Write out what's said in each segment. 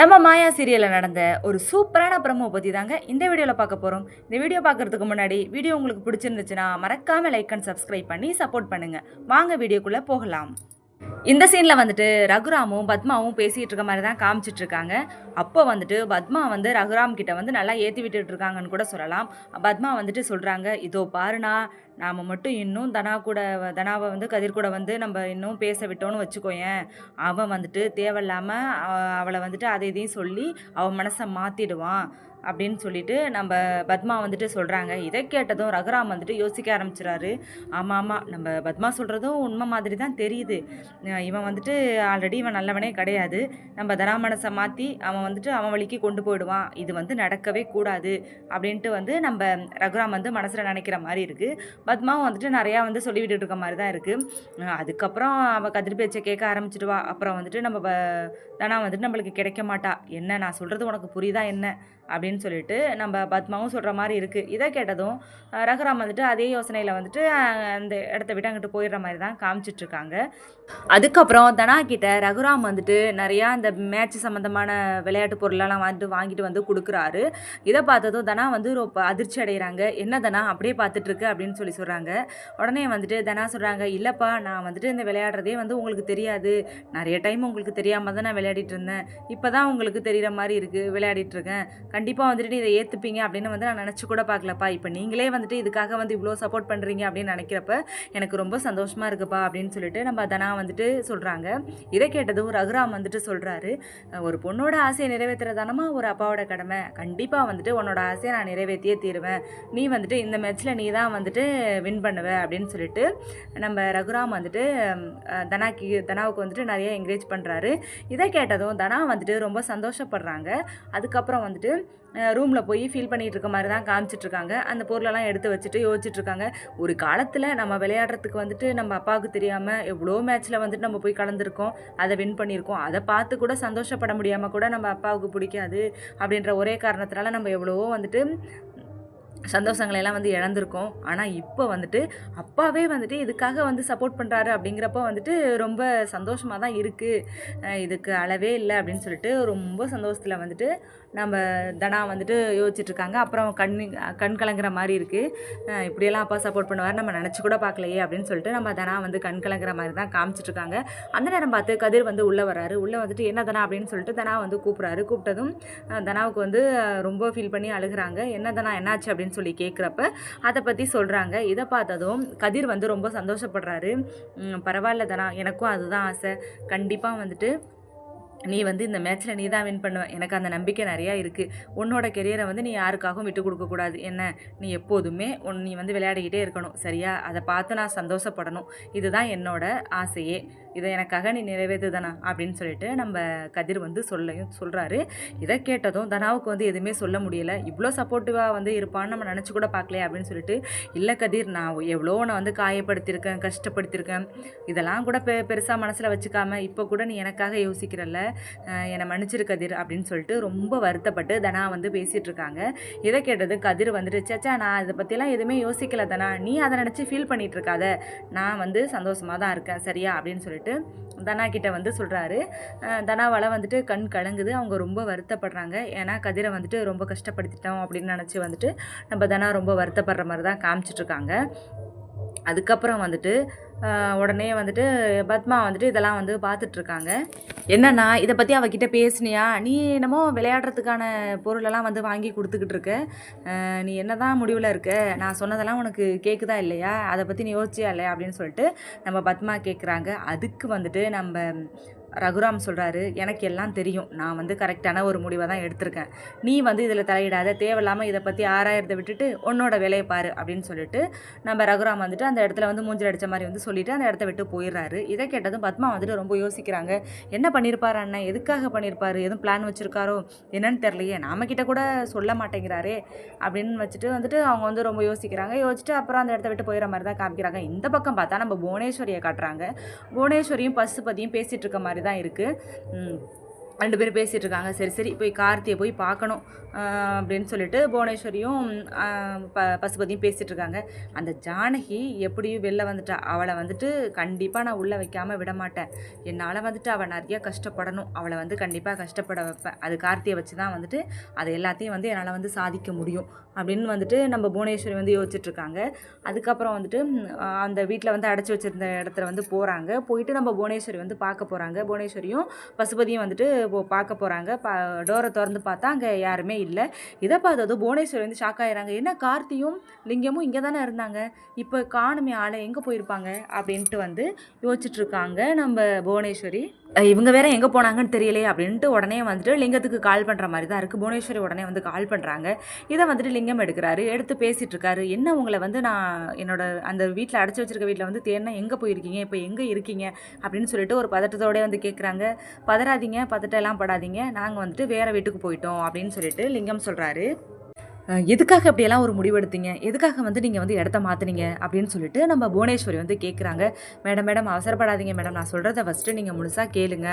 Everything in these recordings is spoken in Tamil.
நம்ம மாயா சீரியலில் நடந்த ஒரு சூப்பரான ப்ரமோ பற்றி தாங்க இந்த வீடியோவில் பார்க்க போகிறோம் இந்த வீடியோ பார்க்குறதுக்கு முன்னாடி வீடியோ உங்களுக்கு பிடிச்சிருந்துச்சுன்னா மறக்காமல் லைக் அண்ட் சப்ஸ்கிரைப் பண்ணி சப்போர்ட் பண்ணுங்கள் வாங்க வீடியோக்குள்ளே போகலாம். இந்த சீனில் வந்துட்டு ரகுராமும் பத்மாவும் பேசிகிட்டு இருக்க மாதிரி தான் காமிச்சிட்டு இருக்காங்க. அப்போ வந்துட்டு பத்மா வந்து ரகுராம் கிட்ட வந்து நல்லா ஏற்றி விட்டுட்டு இருக்காங்கன்னு கூட சொல்லலாம். பத்மா வந்துட்டு சொல்கிறாங்க இதோ பாருனா நாம் மட்டும் இன்னும் தனா கூட தனாவை வந்து கதிர் கூட வந்து நம்ம இன்னும் பேச விட்டோன்னு வச்சுக்கோயேன். அவன் வந்துட்டு தேவையில்லாமல் அவளை வந்துட்டு அதை இதையும் சொல்லி அவன் மனசை மாற்றிடுவான் அப்படின்னு சொல்லிட்டு நம்ம பத்மா வந்துட்டு சொல்கிறாங்க இதை கேட்டதும் ரகுராம் வந்துட்டு யோசிக்க ஆரம்பிச்சிடாரு ஆமாம் ஆமாம் நம்ம பத்மா சொல்கிறதும் உண்மை மாதிரி தான் தெரியுது இவன் வந்துட்டு ஆல்ரெடி இவன் நல்லவனே கிடையாது. நம்ம தனாமனசை மாற்றி அவன் வந்துட்டு அவன் வழிக்கு கொண்டு போயிடுவான். இது வந்து நடக்கவே கூடாது அப்படின்ட்டு வந்து நம்ம ரகுராம் வந்து மனசில் நினைக்கிற மாதிரி இருக்குது பத்மாவும் வந்துட்டு நிறையா வந்து சொல்லிவிட்டு இருக்க மாதிரி தான் இருக்குது அதுக்கப்புறம் அவள் கதிர் பேச்சை கேட்க ஆரம்பிச்சிடுவா. அப்புறம் வந்துட்டு நம்ம தனா வந்துட்டு நம்மளுக்கு கிடைக்க மாட்டா. என்ன நான் சொல்கிறது உனக்கு புரியுதா என்ன? அப்படின்னு சொல்லிட்டு நம்ம பத்மாவும் சொல்கிற மாதிரி இருக்குது இதை கேட்டதும் ரகுராம் வந்துட்டு அதே யோசனையில் வந்துட்டு அந்த இடத்த விட்டு அங்கிட்டு போயிடுற மாதிரி தான் காமிச்சிட்ருக்காங்க அதுக்கப்புறம் தனா கிட்ட ரகுராம் வந்துட்டு நிறையா அந்த மேட்ச் சம்மந்தமான விளையாட்டு பொருளெல்லாம் வந்துட்டு வாங்கிட்டு வந்து கொடுக்குறாரு. இதை பார்த்ததும் தனா வந்து ரொம்ப அதிர்ச்சி அடைகிறாங்க என்ன தனா அப்படியே பார்த்துட்ருக்கு அப்படின்னு சொல்லி சொல்கிறாங்க உடனே வந்துட்டு தனா சொல்கிறாங்க இல்லைப்பா நான் வந்துட்டு இந்த விளையாடுறதே வந்து உங்களுக்கு தெரியாது. நிறைய டைம் உங்களுக்கு தெரியாமல் தான் நான் விளையாடிட்டு இருந்தேன். இப்போ தான் உங்களுக்கு தெரிகிற மாதிரி இருக்குது விளையாடிட்டு இருக்கேன். கண்டிப்பாக வந்துட்டு இதை ஏற்றுப்பீங்க அப்படின்னு வந்து நான் நினச்சி கூட பார்க்கலப்பா. இப்போ நீங்களே வந்துட்டு இதுக்காக வந்து இவ்வளோ சப்போர்ட் பண்ணுறீங்க அப்படின்னு நினைக்கிறப்ப எனக்கு ரொம்ப சந்தோஷமாக இருக்குப்பா அப்படின்னு சொல்லிட்டு நம்ம தனா வந்துட்டு சொல்கிறாங்க இதை கேட்டதும் ரகுராம் வந்துட்டு சொல்கிறாரு ஒரு பொண்ணோட ஆசையை நிறைவேற்றுறதானமா ஒரு அப்பாவோட கடமை. கண்டிப்பாக வந்துட்டு உன்னோட ஆசையை நான் நிறைவேற்றியே தீருவேன். நீ வந்துட்டு இந்த மேட்ச்சில் நீ தான் வந்துட்டு வின் பண்ணுவ. அப்படின்னு சொல்லிட்டு நம்ம ரகுராம் வந்துட்டு தனாக்கு தனாவுக்கு வந்துட்டு நிறைய என்கரேஜ் பண்ணுறாரு இதை கேட்டதும் தனா வந்துட்டு ரொம்ப சந்தோஷப்படுறாங்க. அதுக்கப்புறம் வந்துட்டு ரூமில் போய் ஃபீல் பண்ணிகிட்ருக்க இருக்க மாதிரி தான் காமிச்சிட்ருக்காங்க. அந்த பொருளெல்லாம் எடுத்து வச்சுட்டு யோசிச்சுட்ருக்காங்க. ஒரு காலத்தில் நம்ம விளையாடுறதுக்கு வந்துட்டு நம்ம அப்பாவுக்கு தெரியாமல் எவ்வளோ மேட்ச்சில் வந்துட்டு நம்ம போய் கலந்துருக்கோம். அதை வின் பண்ணியிருக்கோம். அதை பார்த்து கூட சந்தோஷப்பட முடியாமல் கூட நம்ம அப்பாவுக்கு பிடிக்காது அப்படின்ற ஒரே காரணத்தினால நம்ம எவ்வளவோ வந்துட்டு சந்தோஷங்களை எல்லாம் வந்து இழந்திருக்கோம். ஆனால் இப்போ வந்துட்டு அப்பாவே வந்துட்டு இதுக்காக வந்து சப்போர்ட் பண்ணுறாரு அப்படிங்கிறப்ப வந்துட்டு ரொம்ப சந்தோஷமாக தான் இருக்குது இதுக்கு அளவே இல்லை அப்படின்னு சொல்லிட்டு ரொம்ப சந்தோஷத்தில் வந்துட்டு நம்ம தனா வந்துட்டு யோசிச்சுட்ருக்காங்க. அப்புறம் கண் கண் கலங்குற மாதிரி இருக்குது இப்படியெல்லாம் அப்பா சப்போர்ட் பண்ணுவார். நம்ம நினச்சி கூட பார்க்கலையே அப்படின்னு சொல்லிட்டு நம்ம தனா வந்து கண் கலங்குற மாதிரி தான் காமிச்சிட்டு இருக்காங்க அந்த நேரம் பார்த்து கதிர் வந்து உள்ளே வராரு உள்ளே வந்துட்டு என்ன தனா? அப்படின்னு சொல்லிட்டு தனா வந்து கூப்பிட்றாரு. கூப்பிட்டதும் தனாவுக்கு வந்து ரொம்ப ஃபீல் பண்ணி அழுகுறாங்க. என்ன தனா? என்னாச்சு? அப்படின்னு சொல்லி கேட்குறப்ப அதை பற்றி சொல்கிறாங்க இதை பார்த்ததும் கதிர் வந்து ரொம்ப சந்தோஷப்படுறாரு. பரவாயில்ல தனா. எனக்கும் அதுதான் ஆசை. கண்டிப்பாக வந்துட்டு நீ வந்து இந்த மேட்ச்சில் நீ தான் வின் பண்ணுவ. எனக்கு அந்த நம்பிக்கை நிறையா இருக்குது உன்னோட கெரியரை வந்து நீ யாருக்காகவும் விட்டு கொடுக்கக்கூடாது என்ன? நீ எப்போதுமே உன் நீ வந்து விளையாடிக்கிட்டே இருக்கணும். சரியா? அதை பார்த்து நான் சந்தோஷப்படணும். இதுதான் என்னோட ஆசையே. இதை எனக்காக நீ நிறைவேற்று தானா? அப்படின்னு சொல்லிட்டு நம்ம கதிர் வந்து சொல்லையும் சொல்கிறாரு இதை கேட்டதும் தனாவுக்கு வந்து எதுவுமே சொல்ல முடியல. இவ்வளோ சப்போர்ட்டிவாக வந்து இருப்பான்னு நம்ம நினச்சி கூட பார்க்கலையே அப்படின்னு சொல்லிட்டு இல்லை கதிர் நான் எவ்வளோ நான் வந்து காயப்படுத்தியிருக்கேன் கஷ்டப்படுத்தியிருக்கேன். இதெல்லாம் கூட பெ பெருசாக மனசில் வச்சுக்காம இப்போ கூட நீ எனக்காக யோசிக்கிறல்ல. என்னை மன்னிச்சிரு கதிர் அப்படின்னு சொல்லிட்டு ரொம்ப வருத்தப்பட்டு தனா வந்து பேசிகிட்டு இருக்காங்க இதை கேட்டது கதிர் வந்துட்டு சேச்சா நான் இதை பற்றிலாம் எதுவுமே யோசிக்கல தனா. நீ அதை நினச்சி ஃபீல் பண்ணிகிட்டு இருக்காத நான் வந்து சந்தோஷமாக தான் இருக்கேன். சரியா? அப்படின்னு சொல்லிட்டு தனா கிட்ட வந்து சொல்கிறாரு தனாவால் வந்துட்டு கண் கலங்குது. அவங்க ரொம்ப வருத்தப்படுறாங்க. ஏன்னா கதிரை வந்துட்டு ரொம்ப கஷ்டப்படுத்திட்டோம் அப்படின்னு நினச்சி வந்துட்டு நம்ம தனா ரொம்ப வருத்தப்படுற மாதிரி தான் காமிச்சிட்ருக்காங்க அதுக்கப்புறம் வந்துட்டு உடனே வந்துட்டு பத்மா வந்துட்டு இதெல்லாம் வந்து பார்த்துட்ருக்காங்க. என்னன்னா இதை பற்றி அவகிட்ட பேசினியா? நீ என்னமோ விளையாடுறதுக்கான பொருளெல்லாம் வந்து வாங்கி கொடுத்துக்கிட்டு இருக்க நீ என்ன தான் முடிவில் இருக்க? நான் சொன்னதெல்லாம் உனக்கு கேட்குதா இல்லையா? அதை பற்றி நீ யோசிச்சியா இல்லையா? அப்படின்னு சொல்லிட்டு நம்ம பத்மா கேட்குறாங்க அதுக்கு வந்துட்டு நம்ம ரகுராம் சொல்கிறாரு எனக்கு எல்லாம் தெரியும். நான் வந்து கரெக்டான ஒரு முடிவை தான் எடுத்திருக்கேன். நீ வந்து இதில் தலையிடாத. தேவையில்லாமல் இதை பற்றி ஆறாயிரத்தை விட்டுட்டு உன்னோட வேலையை பாரு அப்படின்னு சொல்லிட்டு நம்ம ரகுராம் வந்துட்டு அந்த இடத்துல வந்து மூஞ்சில் அடித்த மாதிரி வந்து சொல்லிவிட்டு அந்த இடத்த விட்டு போயிடுறாரு. இதை கேட்டதும் பத்மா வந்துட்டு ரொம்ப யோசிக்கிறாங்க. என்ன பண்ணியிருப்பார் அண்ணன்? எதுக்காக பண்ணியிருப்பார் எதுவும் பிளான் வச்சுருக்காரோ? என்னன்னு தெரியலையே. நாமக்கிட்ட கிட்ட கூட சொல்ல மாட்டேங்கிறாரே அப்படின்னு வச்சுட்டு வந்துட்டு அவங்க வந்து ரொம்ப யோசிக்கிறாங்க. யோசிச்சுட்டு அப்புறம் அந்த இடத்த விட்டு போயிடுற மாதிரி தான் காமிக்கிறாங்க. இந்த பக்கம் பார்த்தா நம்ம புவனேஸ்வரியை காட்டுறாங்க. புவனேஸ்வரியும் பசுபதியும் பேசிகிட்டு இருக்க மாதிரி தான் இருக்குது ரெண்டு பேரும் பேசிகிட்டு இருக்காங்க சரி சரி போய் கார்த்தியை போய் பார்க்கணும் அப்படின்னு சொல்லிட்டு புவனேஸ்வரியும் ப பசுபதியும் பேசிகிட்டு இருக்காங்க அந்த ஜானகி எப்படியும் வெளில வந்துட்டா? அவளை வந்துட்டு கண்டிப்பாக நான் உள்ளே வைக்காமல் விட மாட்டேன். என்னால் வந்துட்டு அவள் நிறைய கஷ்டப்படணும். அவளை வந்து கண்டிப்பாக கஷ்டப்பட வைப்பேன். அது கார்த்தியை வச்சு தான் வந்துட்டு அதை எல்லாத்தையும் வந்து என்னால் வந்து சாதிக்க முடியும் அப்படின்னு வந்துட்டு நம்ம புவனேஸ்வரி வந்து யோசிச்சுட்ருக்காங்க. அதுக்கப்புறம் வந்துட்டு அந்த வீட்டில் வந்து அடைச்சி வச்சுருந்த இடத்துல வந்து போகிறாங்க போயிட்டு நம்ம புவனேஸ்வரி வந்து பார்க்க போகிறாங்க புவனேஸ்வரியும் பசுபதியும் வந்துட்டு போ பார்க்க போகிறாங்க பா டோரை திறந்து பார்த்தா அங்கே யாருமே இல்லை. இதை பார்த்தது புவனேஸ்வரி வந்து ஷாக் ஆகிறாங்க என்ன கார்த்தியும் லிங்கமும் இங்கே தானே இருந்தாங்க? இப்போ காணுமே ஆளை எங்கே போயிருப்பாங்க? அப்படின்ட்டு வந்து யோசிச்சுட்ருக்காங்க நம்ம புவனேஸ்வரி. இவங்க வேற எங்கே போனாங்கன்னு தெரியலையே அப்படின்ட்டு உடனே வந்துட்டு லிங்கத்துக்கு கால் பண்ணுற மாதிரி தான் இருக்குது புவனேஸ்வரி உடனே வந்து கால் பண்ணுறாங்க இதை வந்துட்டு லிங்கம் எடுக்கிறாரு. எடுத்து பேசிகிட்டு இருக்காரு. என்ன உங்களை வந்து நான் என்னோட அந்த வீட்டில் அடைச்சி வச்சிருக்க வீட்டில் வந்து தேடினா எங்கே போயிருக்கீங்க? இப்போ எங்கே இருக்கீங்க? அப்படின்னு சொல்லிட்டு ஒரு பதட்டத்தோடய வந்து கேட்குறாங்க பதறாதீங்க பதட்டம் எல்லாம் படாதீங்க. நாங்கள் வந்துட்டு வேறு வீட்டுக்கு போயிட்டோம் அப்படின்னு சொல்லிட்டு லிங்கம் சொல்கிறாரு எதுக்காக இப்படியெல்லாம் ஒரு முடிவெடுத்தீங்க? எதுக்காக வந்து நீங்கள் வந்து இடத்த மாற்றுனீங்க அப்படின்னு சொல்லிட்டு நம்ம புவனேஸ்வரி வந்து கேட்குறாங்க மேடம் மேடம் அவசரப்படாதீங்க மேடம். நான் சொல்கிறத ஃபஸ்ட்டு நீங்கள் முழுசாக கேளுங்க.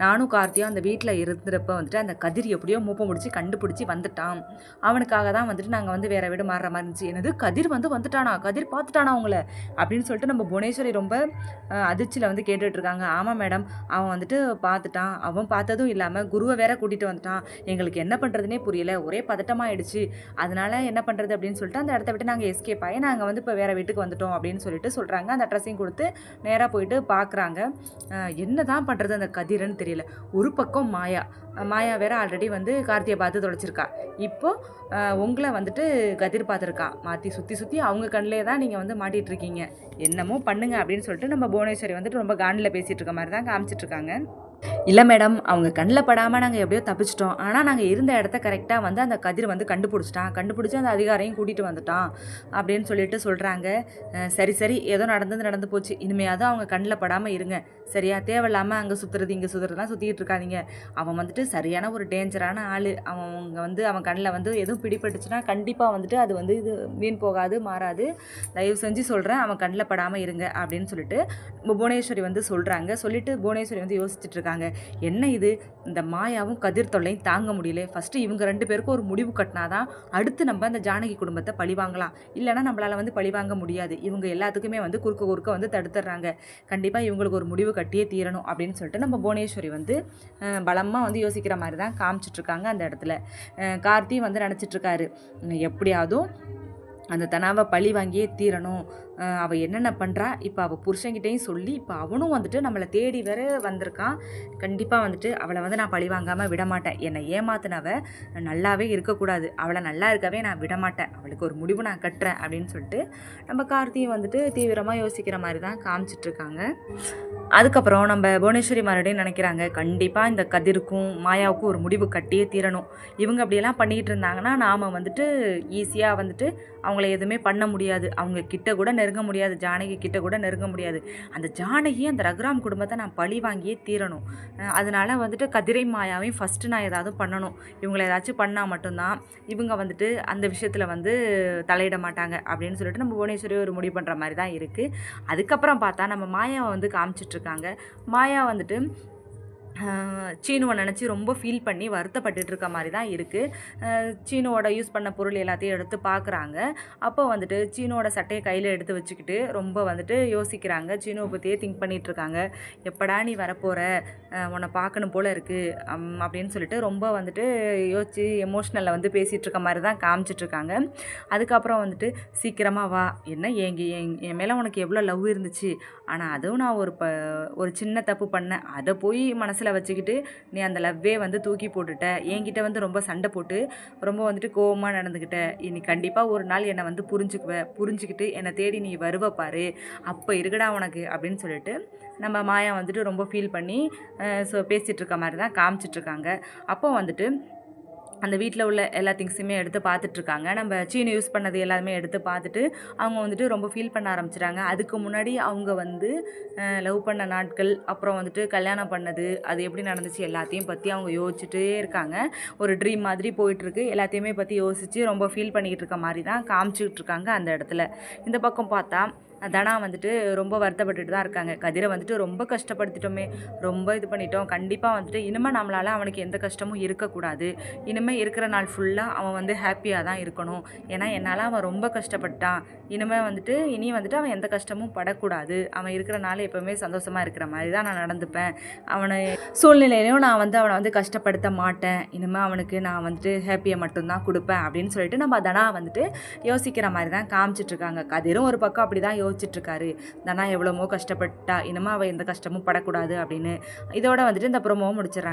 நானும் கார்த்தியும் அந்த வீட்டில் இருந்தப்ப வந்துட்டு அந்த கதிர் எப்படியோ மூப்பை முடிச்சு கண்டுபிடிச்சி வந்துட்டான். அவனுக்காக தான் வந்துட்டு நாங்கள் வந்து வேறு வீடு மாறுற மாதிரி இருந்துச்சு. என்னது? கதிர் வந்து வந்துட்டானா? கதிர் பார்த்துட்டானா அவங்கள அப்படின்னு சொல்லிட்டு நம்ம புவனேஸ்வரி ரொம்ப அதிர்ச்சியில் வந்து கேட்டுட்ருக்காங்க. ஆமாம் மேடம். அவன் வந்துட்டு பார்த்துட்டான் அவன் பார்த்ததும் இல்லாமல் குருவை வேற கூட்டிகிட்டு வந்துட்டான். எங்களுக்கு என்ன பண்ணுறதுனே புரியல. ஒரே பதட்டமாக ஆயிடுச்சு அதனால என்ன பண்ணுறது அப்படின்னு சொல்லிட்டு அந்த இடத்த விட்டு நாங்கள் எஸ்கேப் ஆகி நாங்கள் வந்து இப்போ வேறு வீட்டுக்கு வந்துட்டோம் அப்படின்னு சொல்லிட்டு சொல்கிறாங்க அந்த அட்ரஸையும் கொடுத்து நேராக போயிட்டு பார்க்குறாங்க என்ன தான் பண்ணுறது அந்த கதிரன்னு தெரியல. ஒரு பக்கம் மாயா. மாயா வேற ஆல்ரெடி வந்து கார்த்தியை பார்த்து தொலைச்சிருக்கா. இப்போ உங்களை வந்துட்டு கதிர் பார்த்துருக்கா. மாற்றி சுற்றி சுற்றி அவங்க கண்ணிலே தான் நீங்கள் வந்து மாட்டிகிட்டு இருக்கீங்க என்னமோ பண்ணுங்க அப்படின்னு சொல்லிட்டு நம்ம புவனேஸ்வரி வந்துட்டு ரொம்ப காண்டில் பேசிகிட்டு இருக்க மாதிரி தான் காமிச்சிட்டு இருக்காங்க. இல்லை மேடம் அவங்க கண்ணில் படாமல் நாங்கள் எப்படியோ தப்பிச்சிட்டோம். ஆனால் நாங்கள் இருந்த இடத்த கரெக்டாக வந்து அந்த கதிர் வந்து கண்டுபிடிச்சிட்டான். கண்டுபிடிச்சி அந்த அதிகாரையும் கூட்டிகிட்டு வந்துட்டான் அப்படின்னு சொல்லிட்டு சொல்கிறாங்க சரி சரி ஏதோ நடந்தது நடந்து போச்சு. இனிமையாவது அவங்க கண்ணில் படாமல் இருங்க. சரியா? தேவையில்லாமல் அங்கே சுற்றுறது இங்கே சுற்றுறதுலாம் சுற்றிட்டு இருக்காதீங்க. அவன் வந்துட்டு சரியான ஒரு டேஞ்சரான ஆள். அவன் அவங்க வந்து அவன் கண்ணில் வந்து எதுவும் பிடிபட்டுச்சுன்னா கண்டிப்பாக வந்துட்டு அது வந்து இது வீண் போகாது மாறாது. தயவு செஞ்சு சொல்கிறேன் அவன் கண்ணில் படாமல் இருங்க அப்படின்னு சொல்லிட்டு புவனேஸ்வரி வந்து சொல்கிறாங்க சொல்லிட்டு புவனேஸ்வரி வந்து யோசிச்சுட்டு இருக்காங்க. என்ன இது? இந்த மாயாவும் கதிர் தொல்லையும் தாங்க முடியல. ஃபஸ்ட்டு இவங்க ரெண்டு பேருக்கும் ஒரு முடிவு கட்டினாதான் அடுத்து நம்ம அந்த ஜானகி குடும்பத்தை பழி வாங்கலாம். இல்லைன்னா நம்மளால் வந்து பழி வாங்க முடியாது. இவங்க எல்லாத்துக்குமே வந்து குறுக்க குறுக்க வந்து தடுத்துடுறாங்க கண்டிப்பாக இவங்களுக்கு ஒரு முடிவு கட்டியே தீரணும் அப்படின்னு சொல்லிட்டு நம்ம புவனேஸ்வரி வந்து பலமாக வந்து யோசிக்கிற மாதிரி தான் காமிச்சிட்ருக்காங்க அந்த இடத்துல. கார்த்தி வந்து நினச்சிட்ருக்காரு. எப்படியாவதும் அந்த தனாவை பழி வாங்கியே தீரணும். அவள் என்னென்ன பண்ணுறா இப்போ அவள் புருஷங்கிட்டையும் சொல்லி இப்போ அவனும் வந்துட்டு நம்மளை தேடி வர வந்திருக்கான். கண்டிப்பாக வந்துட்டு அவளை வந்து நான் பழி வாங்காமல் விட மாட்டேன் என்னை ஏமாத்தினவ நல்லாவே இருக்கக்கூடாது. அவளை நல்லா இருக்கவே நான் விட மாட்டேன் அவளுக்கு ஒரு முடிவு நான் கட்டுறேன் அப்படின்னு சொல்லிட்டு நம்ம கார்த்தியும் வந்துட்டு தீவிரமாக யோசிக்கிற மாதிரி தான் காமிச்சிட்ருக்காங்க. அதுக்கப்புறம் நம்ம புவனேஸ்வரி மறுபடியும் நினைக்கிறாங்க கண்டிப்பாக இந்த கதிருக்கும் மாயாவுக்கும் ஒரு முடிவு கட்டியே தீரணும். இவங்க அப்படியெல்லாம் பண்ணிக்கிட்டு இருந்தாங்கன்னா நாம் வந்துட்டு ஈஸியாக வந்துட்டு அவங்கள எதுவுமே பண்ண முடியாது. அவங்க கிட்ட கூட நெருங்க நெருங்க முடியாது. ஜானகி கிட்ட கூட நெருங்க முடியாது. அந்த ஜானகி அந்த ரகுராம் குடும்பத்தை நான் பழி வாங்கியே தீரணும். அதனால் அதனால வந்துட்டு கதிரை மாயாவையும் ஃபஸ்ட்டு நான் ஏதாவது பண்ணணும். இவங்களை ஏதாச்சும் பண்ணால் மட்டும்தான் இவங்க வந்துட்டு அந்த விஷயத்தில் வந்து தலையிட மாட்டாங்க அப்படின்னு சொல்லிட்டு நம்ம புவனேஸ்வரி ஒரு முடிவு பண்ணுற மாதிரி தான் இருக்குது அதுக்கப்புறம் பார்த்தா நம்ம மாயாவை வந்து காமிச்சிட்ருக்காங்க மாயா வந்துட்டு சீனுவை நினச்சி ரொம்ப ஃபீல் பண்ணி வருத்தப்பட்டுட்டு இருக்க மாதிரி தான் இருக்குது சீனுவோட யூஸ் பண்ண பொருள் எல்லாத்தையும் எடுத்து பார்க்குறாங்க அப்போ வந்துட்டு சீனுவோட சட்டையை கையில் எடுத்து வச்சுக்கிட்டு ரொம்ப வந்துட்டு யோசிக்கிறாங்க. சீனுவை பற்றியே திங்க் பண்ணிகிட்ருக்காங்க எப்படா நீ வரப்போகிற உன்னை பார்க்கணும் போல் இருக்குது அப்படின்னு சொல்லிட்டு ரொம்ப வந்துட்டு யோசிச்சு எமோஷ்னலில் வந்து பேசிகிட்டு இருக்க மாதிரி தான் காமிச்சிட்ருக்காங்க. அதுக்கப்புறம் வந்துட்டு சீக்கிரமாக வா. என்ன எங்க என் என் மேலே உனக்கு எவ்வளோ லவ் இருந்துச்சு? ஆனால் அதுவும் நான் ஒரு ப ஒரு சின்ன தப்பு பண்ணேன். அதை போய் மனசு மனசில் வச்சுக்கிட்டு நீ அந்த லவ்வே வந்து தூக்கி போட்டுட்ட. என்கிட்ட வந்து ரொம்ப சண்டை போட்டு ரொம்ப வந்துட்டு கோவமாக நடந்துக்கிட்ட இனி கண்டிப்பாக ஒரு நாள் என்னை வந்து புரிஞ்சுக்குவ புரிஞ்சுக்கிட்டு என்னை தேடி நீ வருவ பாரு. அப்போ இருக்குடா உனக்கு அப்படின்னு சொல்லிட்டு நம்ம மாயா வந்துட்டு ரொம்ப ஃபீல் பண்ணி ஸோ பேசிகிட்டு இருக்க மாதிரி தான் காமிச்சிட்ருக்காங்க அப்போ வந்துட்டு அந்த வீட்டில் உள்ள எல்லா திங்ஸுமே எடுத்து பார்த்துட்ருக்காங்க நம்ம சீனை யூஸ் பண்ணது எல்லாமே எடுத்து பார்த்துட்டு அவங்க வந்துட்டு ரொம்ப ஃபீல் பண்ண ஆரம்பிச்சிட்டாங்க. அதுக்கு முன்னாடி அவங்க வந்து லவ் பண்ண நாட்கள் அப்புறம் வந்துட்டு கல்யாணம் பண்ணது அது எப்படி நடந்துச்சு எல்லாத்தையும் பற்றி அவங்க யோசிச்சுட்டே இருக்காங்க. ஒரு ட்ரீம் மாதிரி போயிட்டுருக்கு எல்லாத்தையுமே பற்றி யோசித்து ரொம்ப ஃபீல் பண்ணிக்கிட்டு இருக்க மாதிரி தான் காமிச்சிக்கிட்டு இருக்காங்க அந்த இடத்துல. இந்த பக்கம் பார்த்தா தனா வந்துட்டு ரொம்ப வருத்தப்பட்டுட்டு தான் இருக்காங்க. கதிரை வந்துட்டு ரொம்ப கஷ்டப்படுத்திட்டோமே. ரொம்ப இது பண்ணிட்டோம். கண்டிப்பாக வந்துட்டு இனிமேல் நம்மளால் அவனுக்கு எந்த கஷ்டமும் இருக்கக்கூடாது. இனிமேல் இருக்கிற நாள் ஃபுல்லாக அவன் வந்து ஹாப்பியாக தான் இருக்கணும். ஏன்னா என்னால் அவன் ரொம்ப கஷ்டப்பட்டான். இனிமேல் வந்துட்டு இனி வந்துட்டு அவன் எந்த கஷ்டமும் படக்கூடாது. அவன் இருக்கிற நாள் எப்போவுமே சந்தோஷமாக இருக்கிற மாதிரி தான் நான் நடந்துப்பேன். அவனை சூழ்நிலையிலையும் நான் வந்து அவனை வந்து கஷ்டப்படுத்த மாட்டேன். இனிமேல் அவனுக்கு நான் வந்துட்டு ஹாப்பியை மட்டும்தான் கொடுப்பேன் அப்படின்னு சொல்லிட்டு நம்ம தனா வந்துட்டு யோசிக்கிற மாதிரி தான் காமிச்சிட்ருக்காங்க கதிரும் ஒரு பக்கம் அப்படி தான் அனுபவிச்சிட்ருக்காரு தனா எவ்வளவோ கஷ்டப்பட்டா இனிமேல் அவள் எந்த கஷ்டமும் படக்கூடாது அப்படின்னு. இதோட வந்துட்டு இந்த ப்ரொமோவும் முடிச்சிடறாங்க.